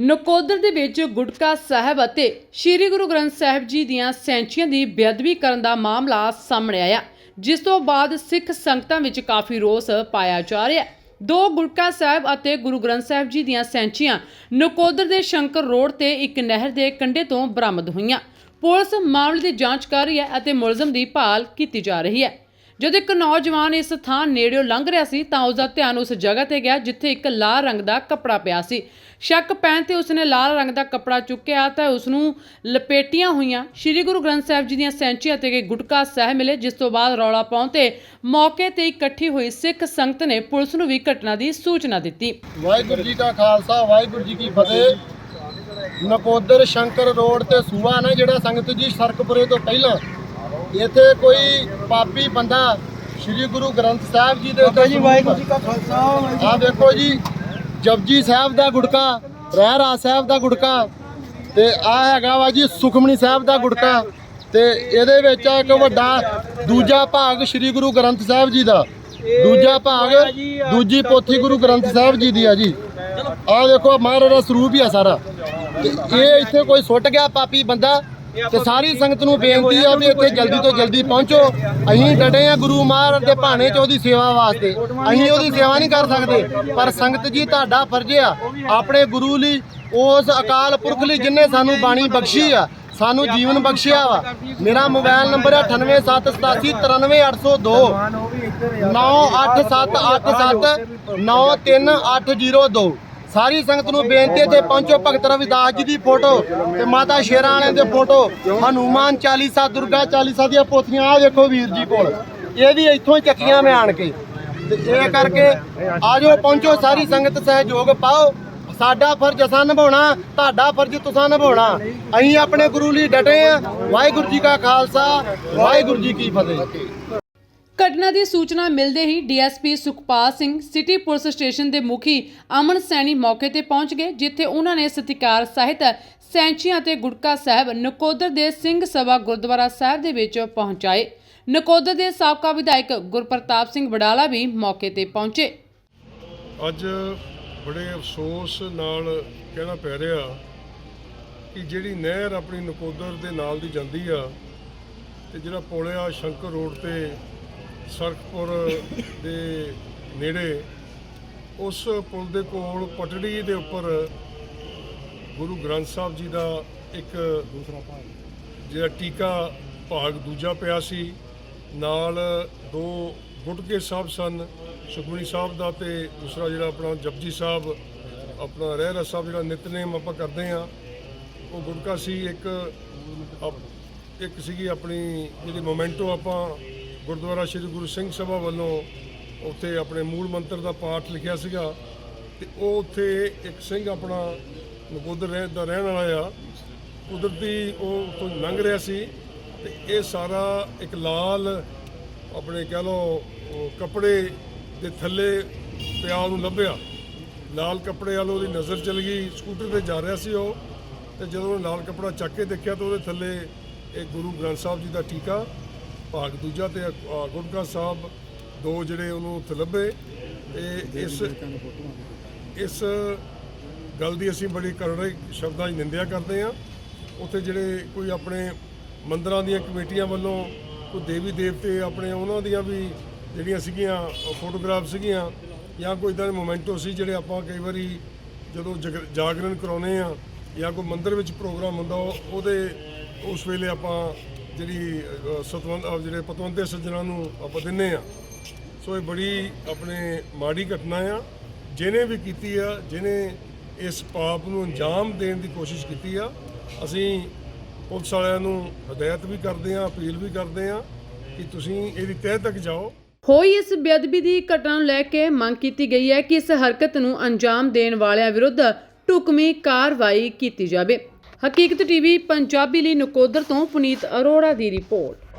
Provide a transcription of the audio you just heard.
ਨਕੋਦਰ ਦੇ ਵਿੱਚ ਗੁਟਕਾ ਸਾਹਿਬ ਅਤੇ ਸ੍ਰੀ ਗੁਰੂ ਗ੍ਰੰਥ ਸਾਹਿਬ ਜੀ ਦੀਆਂ ਸੈਂਚੀਆਂ ਦੀ ਬੇਅਦਬੀ ਕਰਨ ਦਾ ਮਾਮਲਾ ਸਾਹਮਣੇ ਆਇਆ, ਜਿਸ ਤੋਂ ਬਾਅਦ ਸਿੱਖ ਸੰਗਤਾਂ ਵਿੱਚ ਕਾਫੀ ਰੋਸ ਪਾਇਆ ਜਾ ਰਿਹਾ ਹੈ। ਦੋ ਗੁਟਕਾ ਸਾਹਿਬ ਅਤੇ ਗੁਰੂ ਗ੍ਰੰਥ ਸਾਹਿਬ ਜੀ ਦੀਆਂ ਸੈਂਚੀਆਂ ਨਕੋਦਰ ਦੇ ਸ਼ੰਕਰ ਰੋਡ ਤੇ ਇੱਕ ਨਹਿਰ ਦੇ ਕੰਢੇ ਤੋਂ ਬਰਾਮਦ ਹੋਈਆਂ। ਪੁਲਿਸ ਮਾਮਲੇ ਦੀ ਜਾਂਚ ਕਰ ਰਹੀ ਹੈ ਅਤੇ ਮੁਲਜ਼ਮ ਦੀ ਭਾਲ ਕੀਤੀ ਜਾ ਰਹੀ ਹੈ। ਜਦੋਂ ਇੱਕ ਨੌਜਵਾਨ ਇਸ ਥਾਂ ਨੇੜਿਓਂ ਲੰਘ ਰਿਹਾ ਸੀ, ਤਾਂ ਉਸ ਦਾ ਧਿਆਨ ਉਸ ਜਗ੍ਹਾ ਤੇ ਗਿਆ, ਜਿੱਥੇ ਇੱਕ ਲਾਲ ਰੰਗ ਦਾ ਕੱਪੜਾ ਪਿਆ ਸੀ। ਸ਼ੱਕ ਪੈਣ ਤੇ ਉਸਨੇ ਲਾਲ ਰੰਗ ਦਾ ਕੱਪੜਾ ਚੁੱਕਿਆ ਤਾਂ ਉਸ ਨੂੰ ਲਪੇਟੀਆਂ ਹੋਈਆਂ। ਸ੍ਰੀ ਗੁਰੂ ਗ੍ਰੰਥ ਸਾਹਿਬ ਜੀ ਦੀਆਂ ਸੈਂਚੀਆਂ ਤੇ ਗੁਟਕਾ ਸਹਿ ਮਿਲੇ, ਜਿਸ ਤੋਂ ਬਾਅਦ ਰੌਲਾ ਪਾਉਣ ਤੇ ਮੌਕੇ ਤੇ ਇਕੱਠੀ ਹੋਈ ਸਿੱਖ ਸੰਗਤ ਨੇ ਪੁਲਿਸ ਨੂੰ ਵੀ ਘਟਨਾ ਦੀ ਸੂਚਨਾ ਦਿੱਤੀ। ਵਾਹਿਗੁਰੂ ਜੀ ਕਾ ਖਾਲਸਾ, ਵਾਹਿਗੁਰੂ ਜੀ ਕੀ ਫਤਿਹ। ਨਕੋਦਰ ਸ਼ੰਕਰ ਰੋਡ ਤੇ ਸੂਆ ਨਾ ਜਿਹੜਾ ਸੰਗਤ ਜੀ ਸਰਕਪੁਰੇ ਤੋਂ ਪਹਿਲਾਂ ਇੱਥੇ ਕੋਈ ਪਾਪੀ ਬੰਦਾ ਸ੍ਰੀ ਗੁਰੂ ਗ੍ਰੰਥ ਸਾਹਿਬ ਜੀ ਦੇ ਉੱਤੇ ਜੀ ਵਾਹਿਗੁਰੂ ਜੀ ਕਾ ਖਾਲਸਾ ਆ ਦੇਖੋ ਜੀ ਜਪਜੀ ਸਾਹਿਬ ਦਾ ਗੁੜਕਾ ਰਹਿਰਾ ਸਾਹਿਬ ਦਾ ਗੁੜਕਾ ਤੇ ਆ ਹੈਗਾ ਵਾ ਜੀ ਸੁਖਮਨੀ ਸਾਹਿਬ ਦਾ ਗੁੜਕਾ ਤੇ ਇਹਦੇ ਵਿੱਚ ਆ ਇੱਕ ਵੱਡਾ ਦੂਜਾ ਭਾਗ ਸ੍ਰੀ ਗੁਰੂ ਗ੍ਰੰਥ ਸਾਹਿਬ ਜੀ ਦਾ। ਦੂਜਾ ਭਾਗ ਦੂਜੀ ਪੋਥੀ ਗੁਰੂ ਗ੍ਰੰਥ ਸਾਹਿਬ ਜੀ ਦੀ ਆ ਜੀ। ਆ ਦੇਖੋ ਮਹਾਰਾਜ ਦਾ ਸਰੂਪ ਹੀ ਆ ਸਾਰਾ। ਇਹ ਇੱਥੇ ਕੋਈ ਸੁੱਟ ਗਿਆ ਪਾਪੀ ਬੰਦਾ? ਤੇ ਸਾਰੀ ਸੰਗਤ ਨੂੰ ਬੇਨਤੀ ਆ ਵੀ ਇੱਥੇ ਜਲਦੀ ਤੋਂ ਜਲਦੀ ਪਹੁੰਚੋ। ਅਸੀਂ ਡਟੇ ਆ ਗੁਰੂ ਮਹਾਰਾਜ ਦੇ ਭਾਣੇ ਚ ਉਹਦੀ ਸੇਵਾ ਵਾਸਤੇ। ਅਸੀਂ ਉਹਦੀ ਸੇਵਾ ਨਹੀਂ ਕਰ ਸਕਦੇ ਪਰ ਸੰਗਤ ਜੀ ਤੁਹਾਡਾ ਫਰਜ਼ ਆ। ਆਪਣੇ ਗੁਰੂ ਲਈ ਉਸ ਅਕਾਲ ਪੁਰਖ ਲਈ ਜਿਨੇ ਸਾਨੂੰ ਬਾਣੀ ਬਖਸ਼ੀ ਆ ਸਾਨੂੰ ਜੀਵਨ ਬਖਸ਼ਿਆ ਵਾ। ਮੇਰਾ ਮੋਬਾਈਲ ਨੰਬਰ ਹੈ 9878893802 9877893802 ਸਾਰੀ ਸੰਗਤ ਨੂੰ ਬੇਨਤੀ ਤੇ ਪਹੁੰਚੋ ਭਗਤ ਰਵਿਦਾਸ ਜੀ ਦੀ ਫੋਟੋ ਤੇ ਮਾਤਾ ਸ਼ੇਰਾਂ ਵਾਲਿਆਂ ਦੇ ਫੋਟੋ, ਹਨੂਮਾਨ ਚਾਲੀਸਾ, ਦੁਰਗਾ ਚਾਲੀਸਾ ਦੀਆਂ ਪੋਥੀਆਂ ਆ ਦੇਖੋ ਵੀਰ ਜੀ ਕੋਲ। ਇਹ ਵੀ ਇੱਥੋਂ ਹੀ ਚੱਕੀਆਂ ਮੈਂ ਆਣ ਕੇ। ਤੇ ਇਹ ਕਰਕੇ ਆਜੋ, ਪਹੁੰਚੋ, ਸਾਰੀ ਸੰਗਤ ਸਹਿਯੋਗ ਪਾਓ। ਸਾਡਾ ਫਰਜ਼ ਅਸਾਂ ਨਿਭਾਉਣਾ, ਤੁਹਾਡਾ ਫਰਜ਼ ਤੁਸੀਂ ਨਿਭਾਉਣਾ। ਅਸੀਂ ਆਪਣੇ ਗੁਰੂ ਲਈ ਡਟੇ ਆ ਵਾਹਿਗੁਰੂ ਜੀ ਕਾ ਖਾਲਸਾ, ਵਾਹਿਗੁਰੂ ਜੀ ਕੀ ਫਤਿਹ। ਘਟਨਾ ਦੀ ਸੂਚਨਾ ਮਿਲਦੇ ਹੀ DSP Sukhpal Singh city police station ਦੇ ਮੁਖੀ ਅਮਨ ਸੈਣੀ ਮੌਕੇ ਤੇ ਪਹੁੰਚ ਗਏ, ਜਿੱਥੇ ਉਹਨਾਂ ਨੇ ਸਤਿਕਾਰ ਸਹਿਤ ਸੈਂਚੀਆਂ ਤੇ ਗੁਟਕਾ ਸਾਹਿਬ ਨਕੋਦਰ ਦੇ ਸਿੰਘ ਸਭਾ ਗੁਰਦੁਆਰਾ ਸਾਹਿਬ ਦੇ ਵਿੱਚ ਪਹੁੰਚਾਏ। ਨਕੋਦਰ ਦੇ ਸਾਬਕਾ ਵਿਧਾਇਕ ਗੁਰਪ੍ਰਤਾਪ ਸਿੰਘ ਵਡਾਲਾ ਵੀ ਮੌਕੇ ਤੇ ਪਹੁੰਚੇ। ਅੱਜ ਬੜੇ ਅਫਸੋਸ ਨਾਲ ਕਹਿਣਾ ਪੈ ਰਿਹਾ ਕਿ ਜਿਹੜੀ ਨਹਿਰ ਆਪਣੀ ਨਕੋਦਰ ਦੇ ਨਾਲ ਦੀ ਜਾਂਦੀ ਆ, ਤੇ ਜਿਹੜਾ ਪੁਲ ਆ ਸ਼ੰਕਰ ਰੋਡ ਤੇ ਸਰਕਪੁਰ ਦੇ ਨੇੜੇ ਉਸ ਪੁਲ ਦੇ ਕੋਲ ਪਟੜੀ ਦੇ ਉੱਪਰ ਗੁਰੂ ਗ੍ਰੰਥ ਸਾਹਿਬ ਜੀ ਦਾ ਇੱਕ ਦੂਸਰਾ ਭਾਗ। ਜਿਹੜਾ ਟੀਕਾ ਭਾਗ ਦੂਜਾ ਪਿਆ ਸੀ ਨਾਲ ਦੋ ਗੁਟਕੇ ਸਾਹਿਬ ਸਨ ਸੁਖਮਨੀ ਸਾਹਿਬ ਦਾ ਤੇ ਦੂਸਰਾ ਜਿਹੜਾ ਆਪਣਾ ਜਪਜੀ ਸਾਹਿਬ ਆਪਣਾ ਰਹਿਰਾ ਸਾਹਿਬ ਜਿਹੜਾ ਨਿਤਨੇਮ ਆਪਾਂ ਕਰਦੇ ਆ ਉਹ ਗੁਟਕਾ ਸੀ ਇੱਕ ਇੱਕ ਸੀਗੀ ਆਪਣੀ ਜਿਹੜੀ ਮੋਮੈਂਟੋ ਆਪਾਂ ਗੁਰਦੁਆਰਾ ਸ੍ਰੀ ਗੁਰੂ ਸਿੰਘ ਸਭਾ ਵੱਲੋਂ ਉੱਥੇ ਆਪਣੇ ਮੂਲ ਮੰਤਰ ਦਾ ਪਾਠ ਲਿਖਿਆ ਸੀਗਾ ਤੇ ਉਹ ਉੱਥੇ ਇੱਕ ਸਿੰਘ ਆਪਣਾ ਨਕੋਦਰ ਰਹਿ ਦਾ ਰਹਿਣ ਵਾਲਾ ਆ। ਕੁਦਰਤੀ ਉਹ ਉੱਥੋਂ ਲੰਘ ਰਿਹਾ ਸੀ ਤੇ ਇਹ ਸਾਰਾ ਇੱਕ ਲਾਲ ਆਪਣੇ ਕਹਿ ਲਓ ਕੱਪੜੇ ਦੇ ਥੱਲੇ ਪਿਆ ਨੂੰ ਲੱਭਿਆ। ਲਾਲ ਕੱਪੜੇ ਵੱਲ ਉਹਦੀ ਨਜ਼ਰ ਚਲ ਗਈ, ਸਕੂਟਰ ਤੇ ਜਾ ਰਿਹਾ ਸੀ ਉਹ ਤੇ ਜਦੋਂ ਲਾਲ ਕੱਪੜਾ ਚੱਕ ਕੇ ਦੇਖਿਆ ਤਾਂ ਉਹਦੇ ਥੱਲੇ ਇਹ ਗੁਰੂ ਗ੍ਰੰਥ ਸਾਹਿਬ ਜੀ ਦਾ ਟੀਕਾ ਭਾਗ ਦੂਜਾ ਤੇ ਗੁਟਕਾ ਸਾਹਿਬ ਦੋ ਜਿਹੜੇ ਉਹਨੂੰ ਉੱਥੇ ਲੱਭੇ ਤੇ ਇਸ ਇਸ ਗੱਲ ਦੀ ਅਸੀਂ ਬੜੀ ਕਰੜੇ ਸ਼ਬਦਾਂ 'ਚ ਨਿੰਦਿਆ ਕਰਦੇ ਹਾਂ। ਉੱਥੇ ਜਿਹੜੇ ਕੋਈ ਆਪਣੇ ਮੰਦਰਾਂ ਦੀਆਂ ਕਮੇਟੀਆਂ ਵੱਲੋਂ ਕੋਈ ਦੇਵੀ ਦੇਵਤੇ ਆਪਣੇ ਉਹਨਾਂ ਦੀਆਂ ਵੀ ਜਿਹੜੀਆਂ ਸੀਗੀਆਂ ਫੋਟੋਗ੍ਰਾਫ ਸੀਗੀਆਂ ਜਾਂ ਕੋਈ ਇਦਾਂ ਦੇ ਮੋਮੈਂਟੋ ਸੀ ਜਿਹੜੇ ਆਪਾਂ ਕਈ ਵਾਰੀ ਜਦੋਂ ਜਗ- ਜਾਗਰਣ ਕਰਾਉਨੇ ਆ ਜਾਂ ਕੋਈ ਮੰਦਿਰ ਵਿੱਚ ਪ੍ਰੋਗਰਾਮ ਹੁੰਦਾ ਉਹ- ਉਹਦੇ ਉਸ ਵੇਲੇ ਆਪਾਂ ਜਿਹੜੀ ਸਤਵੰਦ ਜਿਹੜੇ ਪਤਵੰਤੇ ਸੱਜਣਾ ਨੂੰ ਆਪਾਂ ਦਿੰਨੇ ਆ। ਸੋ ਇਹ ਬੜੀ ਆਪਣੇ ਮਾੜੀ ਘਟਨਾ ਆ। ਜਿਹਨੇ ਵੀ ਕੀਤੀ ਆ, ਜਿਹਨੇ ਇਸ ਪਾਪ ਨੂੰ ਅੰਜਾਮ ਦੇਣ ਦੀ ਕੋਸ਼ਿਸ਼ ਕੀਤੀ ਆ, ਅਸੀਂ ਪੁਲਿਸ ਵਾਲਿਆਂ ਨੂੰ ਹਦਾਇਤ ਵੀ ਕਰਦੇ ਆ, ਅਪੀਲ ਵੀ ਕਰਦੇ ਆ ਕਿ ਤੁਸੀਂ ਇਹਦੀ ਤਹਿ ਤੱਕ ਜਾਓ। ਹੋਈ ਇਸ ਬੇਅਦਬੀ ਦੀ ਘਟਨਾ ਨੂੰ ਲੈ ਕੇ ਮੰਗ ਕੀਤੀ ਗਈ ਹੈ ਕਿ ਇਸ ਹਰਕਤ ਨੂੰ ਅੰਜਾਮ ਦੇਣ ਵਾਲਿਆਂ ਵਿਰੁੱਧ ਢੁਕਵੀਂ ਕਾਰਵਾਈ ਕੀਤੀ ਜਾਵੇ। ਹਕੀਕਤ ਟੀਵੀ ਪੰਜਾਬੀ ਲਈ ਨਕੋਦਰ ਤੋਂ ਪੁਨੀਤ ਅਰੋੜਾ ਦੀ ਰਿਪੋਰਟ।